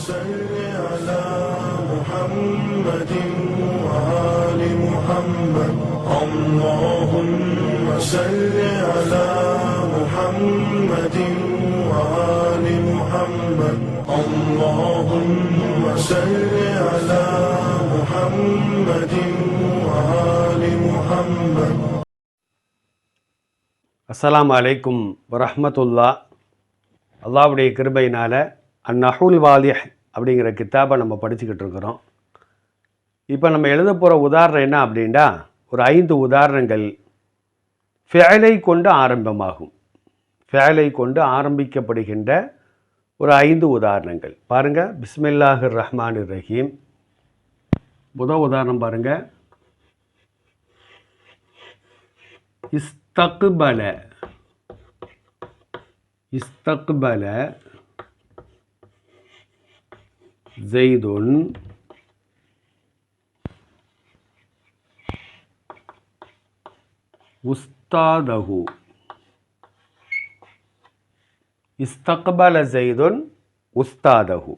صل على محمد وآل محمد اللهم صل على محمد وآل محمد اللهم صل على محمد وآل محمد அஸ்ஸலாமு அலைக்கும் வரஹ்மத்துல்லா அல்லாஹ்வுடைய கிருபையினால் அந்நஹுல் வாலிஹ் அப்படிங்கிற கித்தாபை நம்ம படிச்சுக்கிட்டு இருக்கிறோம். இப்போ நம்ம எழுத போகிற உதாரணம் என்ன அப்படின்னா ஒரு ஐந்து உதாரணங்கள் ஃபேலை கொண்டு ஆரம்பமாகும். ஃபேலை கொண்டு ஆரம்பிக்கப்படுகின்ற ஒரு ஐந்து உதாரணங்கள். பாருங்கள் பிஸ்மில்லாஹிர் ரஹ்மான் ரஹீம். முதல் உதாரணம் பாருங்கள் இஸ்தக்பல. இஸ்தக்பல. ஜெய்துன் உஸ்தாதஹு இஸ்தக்பல ஜெய்துன் உஸ்தாதஹு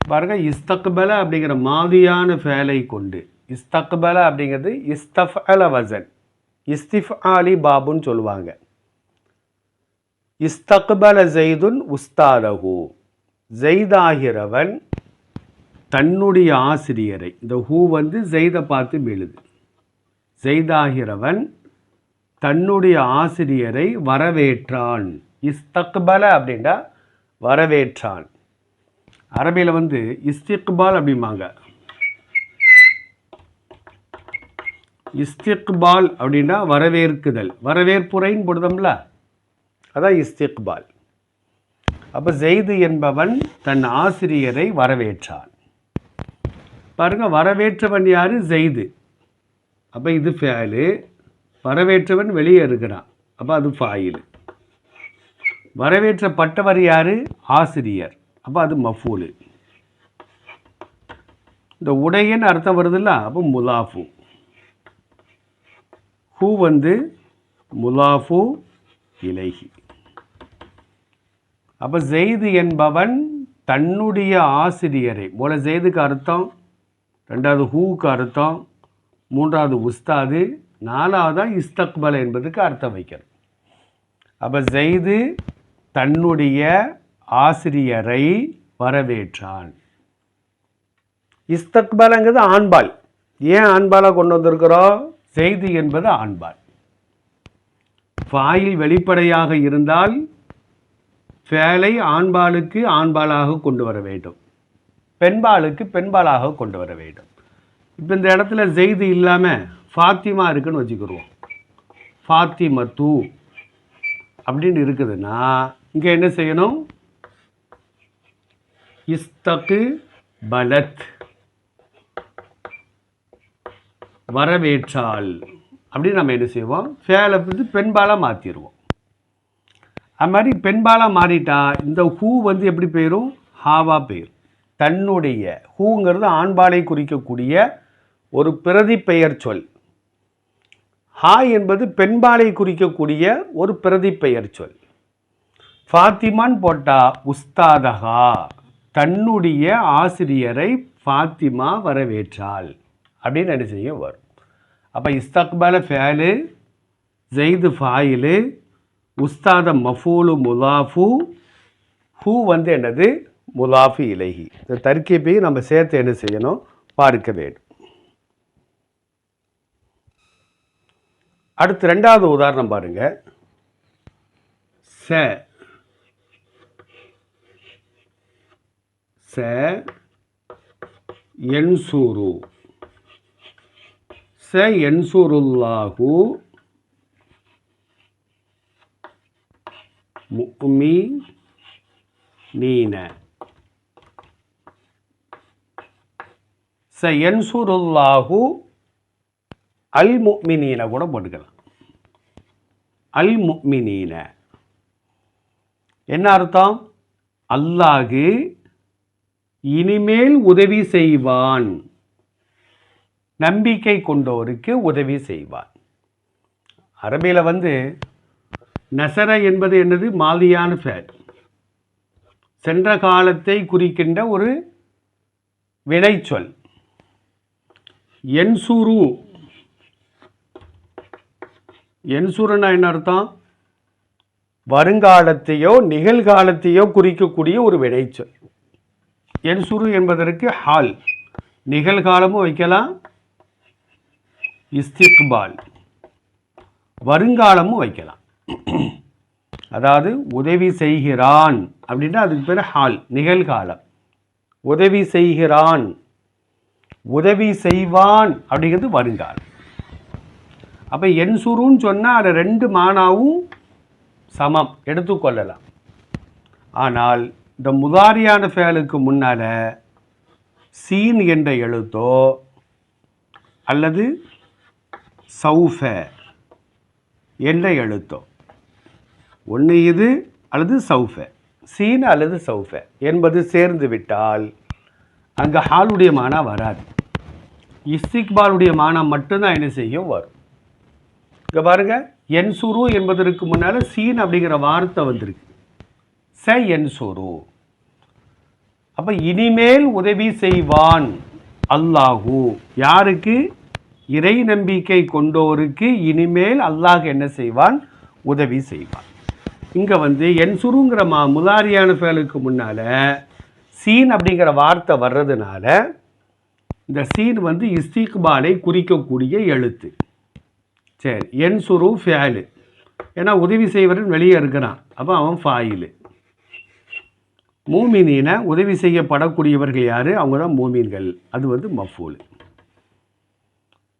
பாருங்க இஸ்தக்பல அப்படிங்கிற மாதியான ஃபேலை கொண்டு இஸ்தக்பல அப்படிங்கிறது இஸ்தஃப் அல வசன் இஸ்திஃப் அலி பாபுன்னு சொல்லுவாங்க. இஸ்தக்பல ஜெய்துன் உஸ்தாதஹு ஜெய்தாகிறவன் தன்னுடைய ஆசிரியரை இந்த ஹூ வந்து ஜெய்தை பார்த்து மெழுது ஜெய்தாகிறவன் தன்னுடைய ஆசிரியரை வரவேற்றான். இஸ்தக்பல அப்படின்னா வரவேற்றான். அரபியில் வந்து இஸ்திக்பால் அப்படிம்பாங்க. இஸ்திக்பால் அப்படின்னா வரவேற்குதல் வரவேற்புரைன்னு போடுதோம்ல அதான் இஸ்திக்பால். அப்போ ஜெய்து என்பவன் தன் ஆசிரியரை வரவேற்றான். பாருங்க வரவேற்றவன் யார்? ஜெய்து. அப்போ இது ஃபேலு. வரவேற்றவன் வெளியே இருக்கிறான். அப்போ அது ஃபாயில் வரவேற்றப்பட்டவர் யார்? ஆசிரியர். அப்போ அது மஃபூலு. இந்த உடையன்னு அர்த்தம் வருதுல்ல? அப்போ முலாஃபு. ஹூ வந்து முலாஃபு இலகி அப்போ ஜெய்து என்பவன் தன்னுடைய ஆசிரியரை. போல ஜெய்துக்கு அர்த்தம் ரெண்டாவது ஹூவுக்கு அர்த்தம் மூன்றாவது உஸ்தாது நாலாவதாக இஸ்தக்பல் என்பதுக்கு அர்த்தம் வைக்கிறது. அப்போ ஜெய்து தன்னுடைய ஆசிரியரை வரவேற்றான். இஸ்தக்பலங்கிறது ஆண்பால். ஏன் ஆண்பாலாக கொண்டு வந்திருக்கிறோம்? செய்தி என்பது ஆண்பால். ஃபாயில் வெளிப்படையாக இருந்தால் ஃபேலை ஆண்பாலுக்கு ஆண்பாலாக கொண்டு வர வேண்டும். பெண்பாலுக்கு பெண்பாலாக கொண்டு வர வேண்டும். இப்போ இந்த இடத்துல ஜெய்து இல்லாமல் ஃபாத்திமா இருக்குன்னு வச்சுக்கிடுவோம் ஃபாத்திமா தூ அப்படின்னு இருக்குதுன்னா இங்கே என்ன செய்யணும்? இஸ்தகு பலத். வரவேற்றால் அப்படின்னு நம்ம என்ன செய்வோம்? ஃபேலை வந்து பெண்பாலாக மாற்றிடுவோம் அது மாதிரி பெண்பாலாக மாறிட்டா இந்த ஹூ வந்து எப்படி போயிடும் ஹாவா போயிடும் தன்னுடைய ஹூங்கிறது ஆண்பாலை குறிக்கக்கூடிய ஒரு பிரதி பெயர் சொல். ஹா என்பது பெண்பாலை குறிக்கக்கூடிய ஒரு பிரதி பெயர் சொல். ஃபாத்திமான் போட்டால் உஸ்தாதகா தன்னுடைய ஆசிரியரை ஃபாத்திமா வரவேற்றாள். அப்படின்னு என்ன வரும். அப்போ இஸ்தக்பால ஃபேலு ஜெய்து ஃபாயிலு உஸ்தாத மஃபூலு முலாஃபு ஹூ வந்து என்னது? முலாஃபு இலகி இந்த தர்க்கீப்பையும் நம்ம சேர்த்து என்ன செய்யணும்? பார்க்க வேண்டும். அடுத்து ரெண்டாவது உதாரணம் பாருங்க. ச. ச. என்சூரு. ச என்சூருல்லாஹு முப்புமி நீன. ச என்சுருல்லாஹு அல் முக்மினீன கூட போட்டுக்கலாம். அல் முக்மினீன என்ன அர்த்தம்? அல்லாஹு இனிமேல் உதவி செய்வான். நம்பிக்கை கொண்டோருக்கு உதவி செய்வான். அரபியில் வந்து நசர என்பது என்னது? மாதியான ஃபேட் சென்ற காலத்தை குறிக்கின்ற ஒரு வினைச்சொல். என்சுரு. என்சுருன்னா என்ன அர்த்தம்? வருங்காலத்தையோ நிகழ்காலத்தையோ குறிக்கக்கூடிய ஒரு வினைச்சொல். என்சுரு என்பதற்கு ஹால். நிகழ்காலமும் வைக்கலாம். இஸ்திக்பால். வருங்காலமும் வைக்கலாம். அதாவது உதவி செய்கிறான் அப்படின்னா அதுக்கு பேர் ஹால் நிகழ்காலம். உதவி செய்கிறான். உதவி செய்வான் அப்படிங்கிறது வருங்காலம். அப்போ என் சுருன்னு சொன்னால் அதை ரெண்டு மானாவும் சமம் எடுத்துக்கொள்ளலாம் ஆனால் இந்த முதாரியான ஃபேலுக்கு முன்னால் சீன் என்ற எழுத்தோ அல்லது சௌஃப என்ற எழுத்தோ ஒன்று இது அல்லது சௌஃப. சீன் அல்லது சௌஃப. என்பது சேர்ந்து விட்டால் அங்கே ஹாலுடைய மானா வராது. இஸ்திக்பாலுடைய மானா மட்டும்தான் என்ன செய்யும்? வரும். இங்கே பாருங்க. என்சுரு என்பதற்கு முன்னால் சீன் அப்படிங்கிற வார்த்தை வந்திருக்கு. ச என்சுரு. அப்போ இனிமேல் உதவி செய்வான் அல்லாஹு. யாருக்கு? இறை நம்பிக்கை கொண்டோருக்கு இனிமேல் அல்லாஹ் என்ன செய்வான்? உதவி செய்வான். இங்கே வந்து என் சுருங்கிற மா முதாரியான ஃபேலுக்கு முன்னால் சீன் அப்படிங்கிற வார்த்தை வர்றதுனால இந்த சீன் வந்து இஸ்திக்பாலை குறிக்கக்கூடிய எழுத்து. சரி என் சுரு ஃபேலு. ஏன்னா உதவி செய்வரன் வெளியே இருக்கிறான். அப்போ அவன் ஃபாயிலு. மூமினீன உதவி செய்யப்படக்கூடியவர்கள் யார்? அவங்க தான் மூமீன்கள். அது வந்து மஃபூல்.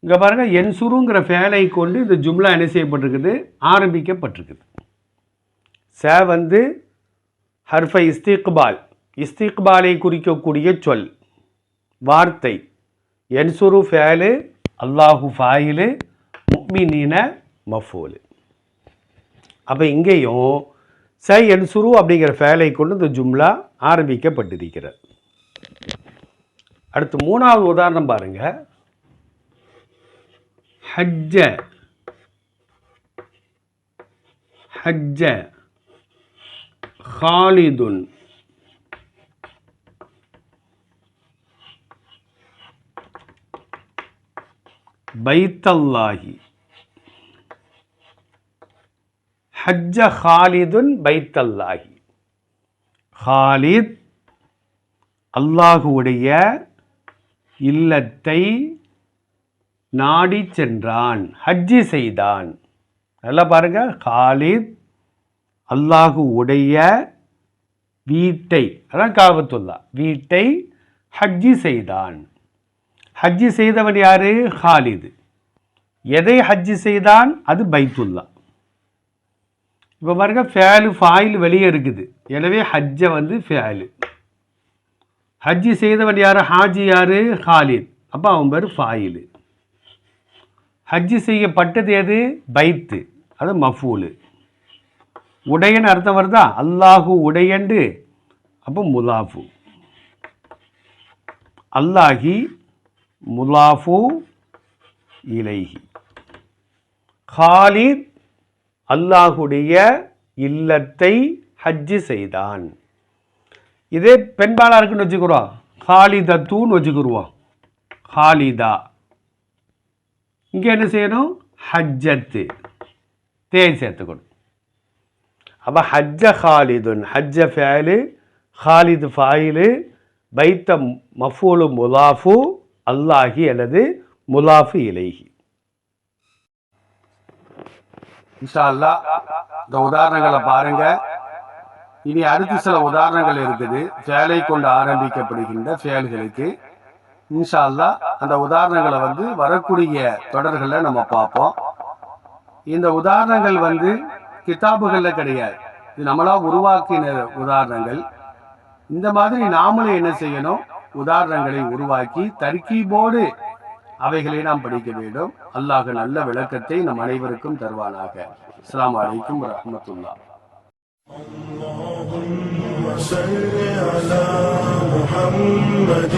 இங்கே பாருங்கள் என் சுருங்கிற ஃபேலை கொண்டு இந்த ஜும்லா என்ன செய்யப்பட்டிருக்குது? ஆரம்பிக்கப்பட்டிருக்குது. ச வந்து ஹர்ஃப இஸ்திக்பால். இஸ்திக்பாலை குறிக்கக்கூடிய சொல். வார்த்தை. என்சுரு ஃபேலு அல்லாஹு ஃபாயிலு முக்மினின மஃபூலு. அப்போ இங்கேயும் ச என்சுரு அப்படிங்கிற ஃபேலை கொண்டு இந்த ஜும்லா ஆரம்பிக்கப்பட்டிருக்கிறது. அடுத்து மூணாவது உதாரணம் பாருங்க. ஹஜ்ஜ. ஹஜ்ஜ. ஹாலிதுன் பைத்தல்லாஹி ஹஜ்ஜ ஹாலிதுன் பைத்தல்லாஹி ஹாலித் அல்லாஹுவுடைய இல்லத்தை நாடி சென்றான் ஹஜ்ஜி செய்தான் நல்லா பாருங்க ஹாலித் அல்லாஹு உடைய வீட்டை அதான் காபத்துல்லா வீட்டை ஹஜ்ஜி செய்தான். ஹஜ்ஜி செய்தவன் யாரு? ஹாலிது. எதை ஹஜ்ஜி செய்தான்? அது பைத்துல்லா. இப்போ பாருங்க ஃபேலு ஃபாயில் வெளியே இருக்குது. எனவே ஹஜ்ஜை வந்து ஃபேலு. ஹஜ்ஜி செய்தவன் யார்? ஹாஜி யார்? ஹாலித். அப்போ அவன் பேர் ஃபாயிலு. ஹஜ்ஜி செய்யப்பட்டது எது? பைத்து. அது மஃபூலு. உடையன்னு அர்த்தம் வருதா? அல்லாஹு உடையண்டு அப்போ முலாஃபு. அல்லாஹி முலாஃபு இலைஹி. ஹாலித் அல்லாஹுடைய இல்லத்தை ஹஜ்ஜு செய்தான். இதே பெண்பாலாக இருக்குன்னு வச்சுக்கிறோம். ஹாலிதத்தூன்னு வச்சுக்கிருவோம் ஹாலிதா இங்கே என்ன செய்யணும்? ஹஜ்ஜத்து. தேய் சேர்த்துக்கணும். அப்போ ஹஜ்ஜ ஹாலிதுன் ஹஜ்ஜ ஃபேலு ஹாலிது ஃபாயிலு பைத்த மஃபூலு முலாஃபு அல்லாஹி அல்லது முலாஃபு இலைஹி. இன்ஷா அல்லாஹ் இந்த உதாரணங்களை பாருங்க. இனி அடுத்து சில உதாரணங்கள் இருக்குது. ஃபேலை கொண்டு ஆரம்பிக்கப்படுகின்ற ஃபேல்களுக்கு இன்ஷா அந்த உதாரணங்களை வந்து வரக்கூடிய தொடர்களில் நம்ம பார்ப்போம். இந்த உதாரணங்கள் வந்து கிதாபுகளில் கிடையாது இது நம்மளா உருவாக்கின உதாரணங்கள் இந்த மாதிரி நாமளும் என்ன செய்யணும் உதாரணங்களை உருவாக்கி தர்கீபோடு அவைகளை நாம் படிக்க வேண்டும் அல்லாஹ் நல்ல விளக்கத்தை நம் அனைவருக்கும் தருவானாக அஸ்ஸலாமு அலைக்கும் வரஹ்மத்துல்லாஹ் وصل على محمد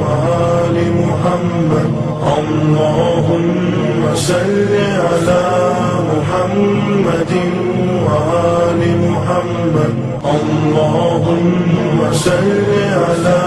وآل محمد اللهم صل على محمد وآل محمد. اللهم صل على